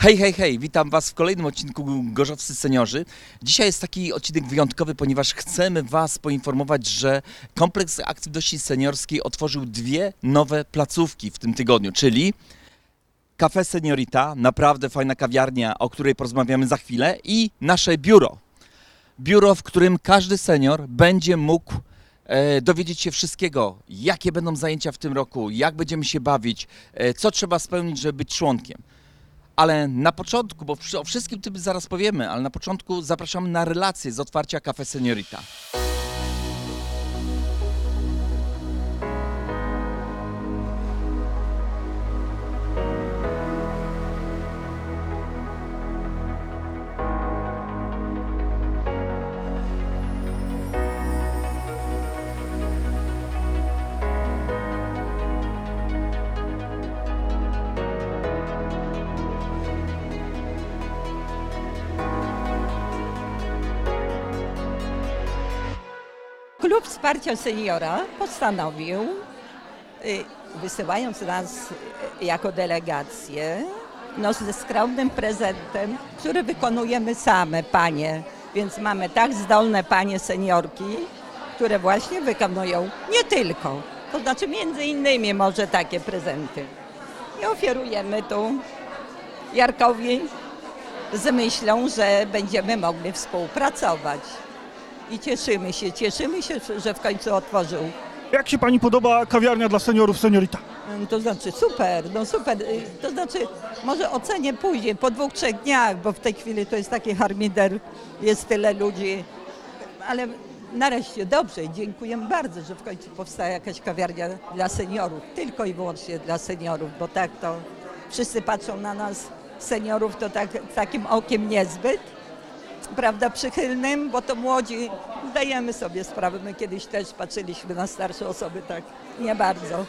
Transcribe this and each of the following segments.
Hej, hej, hej, witam Was w kolejnym odcinku Gorzowscy Seniorzy. Dzisiaj jest taki odcinek wyjątkowy, ponieważ chcemy Was poinformować, że Kompleks Aktywności Seniorskiej otworzył dwie nowe placówki w tym tygodniu, czyli Cafe Seniorita, naprawdę fajna kawiarnia, o której porozmawiamy za chwilę i nasze biuro. Biuro, w którym każdy senior będzie mógł e, dowiedzieć się wszystkiego, jakie będą zajęcia w tym roku, jak będziemy się bawić, e, co trzeba spełnić, żeby być członkiem. Ale na początku, bo o wszystkim tym zaraz powiemy, ale na początku zapraszamy na relację z otwarcia Cafe Seniorita. Klub Wsparcia Seniora postanowił, y, wysyłając nas y, jako delegację, no ze skromnym prezentem, który wykonujemy same, panie. Więc mamy tak zdolne panie seniorki, które właśnie wykonują nie tylko, to znaczy między innymi może takie prezenty. I ofiarujemy tu Jarkowi z myślą, że będziemy mogli współpracować. I cieszymy się, cieszymy się, że w końcu otworzył. Jak się Pani podoba kawiarnia dla seniorów Seniorita? Mm, To znaczy super, no super. Y, To znaczy może ocenię później, po dwóch, trzech dniach, bo w tej chwili to jest taki harmider, jest tyle ludzi. Ale nareszcie dobrze, dziękujemy bardzo, że w końcu powstała jakaś kawiarnia dla seniorów. Tylko i wyłącznie dla seniorów, bo tak to wszyscy patrzą na nas, seniorów, to tak, takim okiem niezbyt prawda, przychylnym, bo to młodzi zdajemy sobie sprawę. My kiedyś też patrzyliśmy na starsze osoby tak nie bardzo.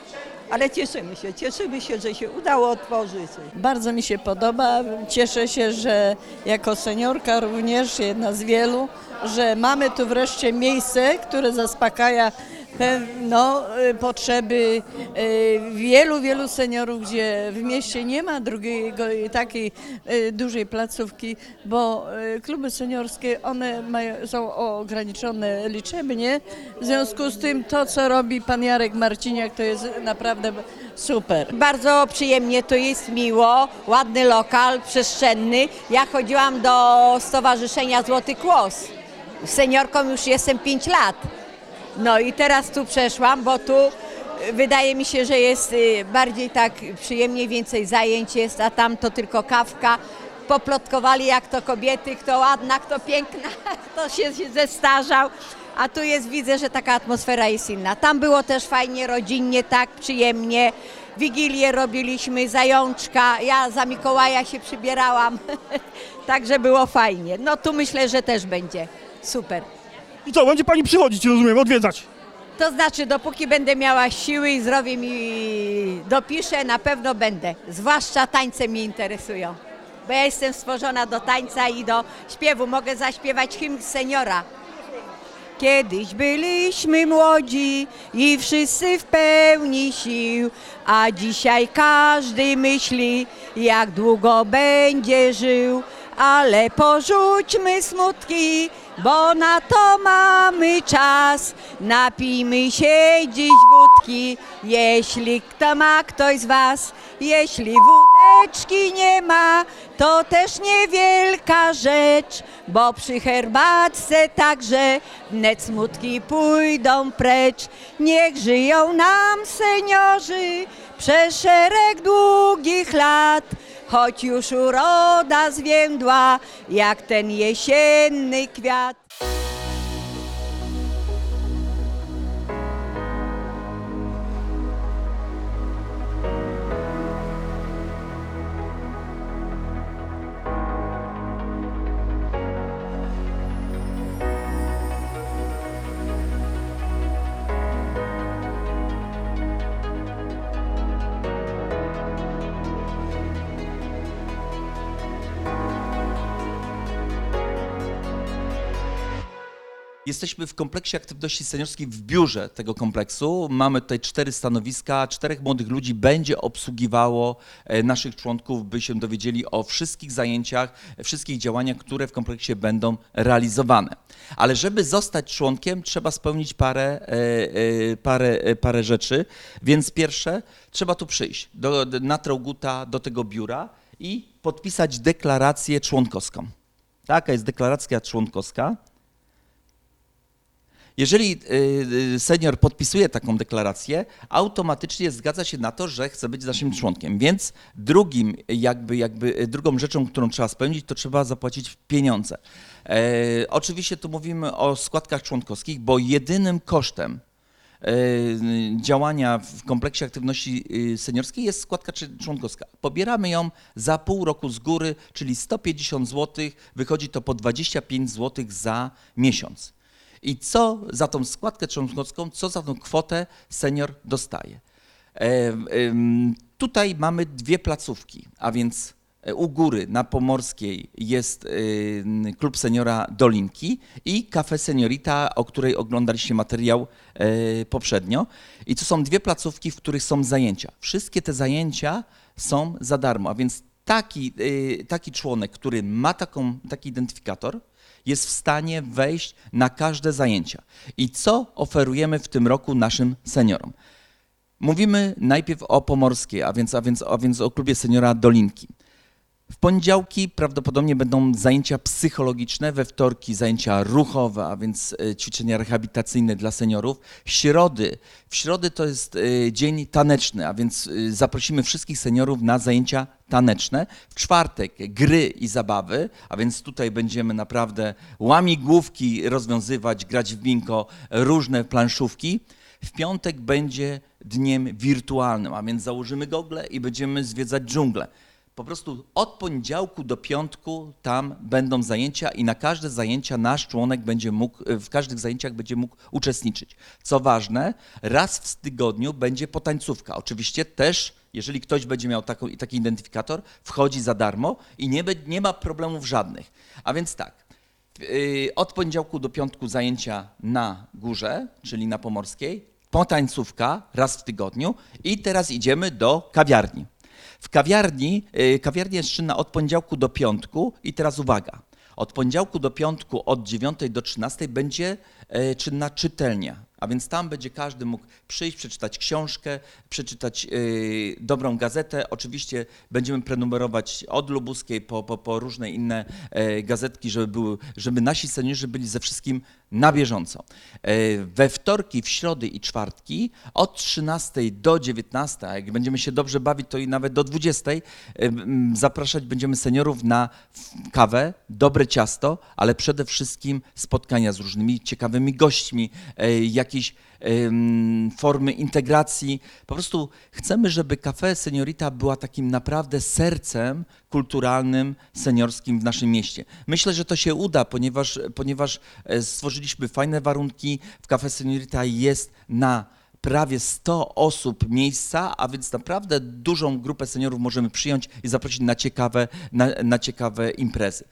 Ale cieszymy się, cieszymy się, że się udało otworzyć. Bardzo mi się podoba. Cieszę się, że jako seniorka również jedna z wielu, że mamy tu wreszcie miejsce, które zaspokaja pe- no, y, potrzeby y, wielu, wielu seniorów, gdzie w mieście nie ma drugiego takiej y, dużej placówki, bo kluby seniorskie, one mają, są ograniczone liczebnie. W związku z tym to, co robi pan Jarek Marciniak, to jest naprawdę super. Bardzo przyjemnie, to jest miło, ładny lokal, przestrzenny. Ja chodziłam do Stowarzyszenia Złoty Kłos. Seniorką już jestem 5 lat. No i teraz tu przeszłam, bo tu y, wydaje mi się, że jest y, bardziej tak przyjemnie, więcej zajęć jest, a tam to tylko kawka. Poplotkowali jak to kobiety, kto ładna, kto piękna, kto się zestarzał. A tu jest, widzę, że taka atmosfera jest inna. Tam było też fajnie, rodzinnie, tak przyjemnie. Wigilię robiliśmy, zajączka. Ja za Mikołaja się przybierałam, także było fajnie. No tu myślę, że też będzie super. I co, będzie Pani przychodzić, rozumiem, odwiedzać? To znaczy, dopóki będę miała siły i zdrowie mi dopiszę, na pewno będę. Zwłaszcza tańce mnie interesują. Bo ja jestem stworzona do tańca i do śpiewu. Mogę zaśpiewać hymn seniora. Kiedyś byliśmy młodzi i wszyscy w pełni sił, a dzisiaj każdy myśli, jak długo będzie żył. Ale porzućmy smutki, bo na to mamy czas. Napijmy się dziś wódki, jeśli kto ma ktoś z was. Jeśli wódeczki nie ma, to też niewielka rzecz, bo przy herbatce także wnet smutki pójdą precz. Niech żyją nam seniorzy przez szereg długich lat, choć już uroda zwiędła, jak ten jesienny kwiat. Jesteśmy w kompleksie aktywności seniorskiej w biurze tego kompleksu. Mamy tutaj cztery stanowiska, czterech młodych ludzi będzie obsługiwało e, naszych członków, by się dowiedzieli o wszystkich zajęciach, wszystkich działaniach, które w kompleksie będą realizowane. Ale żeby zostać członkiem, trzeba spełnić parę, e, e, parę, parę rzeczy. Więc pierwsze, trzeba tu przyjść do, na Trauguta, do tego biura i podpisać deklarację członkowską. Taka jest deklaracja członkowska. Jeżeli y, y, senior podpisuje taką deklarację, automatycznie zgadza się na to, że chce być naszym członkiem. Więc drugim, jakby, jakby, y, drugą rzeczą, którą trzeba spełnić, to trzeba zapłacić pieniądze. E, oczywiście tu mówimy o składkach członkowskich, bo jedynym kosztem e, działania w kompleksie aktywności seniorskiej jest składka członkowska. Pobieramy ją za pół roku z góry, czyli 150 zł, wychodzi to po 25 zł za miesiąc. I co za tą składkę członkowską, co za tą kwotę senior dostaje? E, tutaj mamy dwie placówki, a więc e, u góry na Pomorskiej jest klub seniora Dolinki i Cafe Seniorita, o której oglądaliście materiał e, poprzednio. I to są dwie placówki, w których są zajęcia. Wszystkie te zajęcia są za darmo, a więc taki, e, taki członek, który ma taką, taki identyfikator, jest w stanie wejść na każde zajęcia. I co oferujemy w tym roku naszym seniorom? Mówimy najpierw o Pomorskiej, a więc, a więc, a więc o klubie seniora Dolinki. W poniedziałki prawdopodobnie będą zajęcia psychologiczne, we wtorki zajęcia ruchowe, a więc e, ćwiczenia rehabilitacyjne dla seniorów. Środy, w środy to jest e, dzień taneczny, a więc e, zaprosimy wszystkich seniorów na zajęcia taneczne. W czwartek gry i zabawy, a więc tutaj będziemy naprawdę łamigłówki rozwiązywać, grać w bingo, różne planszówki. W piątek będzie dniem wirtualnym, a więc założymy gogle i będziemy zwiedzać dżunglę. Po prostu od poniedziałku do piątku tam będą zajęcia i na każde zajęcia nasz członek będzie mógł, w każdych zajęciach będzie mógł uczestniczyć. Co ważne, raz w tygodniu będzie potańcówka. Oczywiście też, jeżeli ktoś będzie miał taką, taki identyfikator, wchodzi za darmo i nie, nie ma problemów żadnych. A więc tak, Yy, Od poniedziałku do piątku zajęcia na górze, czyli na Pomorskiej, potańcówka raz w tygodniu i teraz idziemy do kawiarni. W kawiarni, yy, kawiarnia jest czynna od poniedziałku do piątku i teraz uwaga, od poniedziałku do piątku od 9 do 13 będzie e, czynna czytelnia, a więc tam będzie każdy mógł przyjść, przeczytać książkę, przeczytać e, dobrą gazetę. Oczywiście będziemy prenumerować od lubuskiej po, po, po różne inne e, gazetki, żeby, były, żeby nasi seniorzy byli ze wszystkim na bieżąco. E, We wtorki, w środy i czwartki od 13 do 19, a jak będziemy się dobrze bawić, to i nawet do 20 e, m, zapraszać będziemy seniorów na kawę, dobre ciasto, ale przede wszystkim spotkania z różnymi ciekawymi gośćmi, e, jakieś em, formy integracji. Po prostu chcemy, żeby Cafe Seniorita była takim naprawdę sercem kulturalnym, seniorskim w naszym mieście. Myślę, że to się uda, ponieważ, ponieważ e, stworzyliśmy fajne warunki. W Cafe Seniorita jest na prawie 100 osób miejsca, a więc naprawdę dużą grupę seniorów możemy przyjąć i zaprosić na ciekawe, na, na ciekawe imprezy.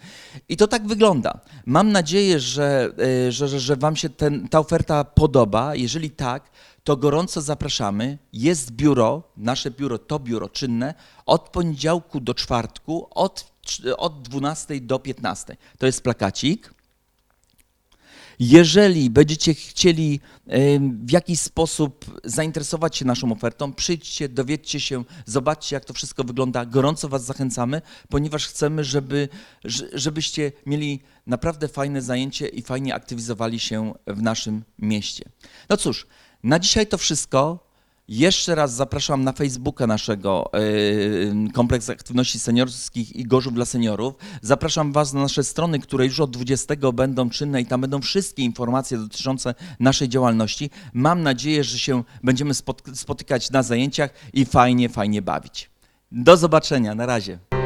I to tak wygląda. Mam nadzieję, że, e, że, że, że Wam się ten, ta oferta podoba. Jeżeli tak, to gorąco zapraszamy. Jest biuro, nasze biuro to biuro czynne od poniedziałku do czwartku, od, od 12 do 15. To jest plakacik. Jeżeli będziecie chcieli w jakiś sposób zainteresować się naszą ofertą, przyjdźcie, dowiedzcie się, zobaczcie, jak to wszystko wygląda. Gorąco Was zachęcamy, ponieważ chcemy, żeby, żebyście mieli naprawdę fajne zajęcie i fajnie aktywizowali się w naszym mieście. No cóż, na dzisiaj to wszystko. Jeszcze raz zapraszam na Facebooka naszego yy, Kompleks Aktywności Seniorskich i Gorzów dla Seniorów. Zapraszam Was na nasze strony, które już od 20 będą czynne i tam będą wszystkie informacje dotyczące naszej działalności. Mam nadzieję, że się będziemy spot- spotykać na zajęciach i fajnie, fajnie bawić. Do zobaczenia, na razie.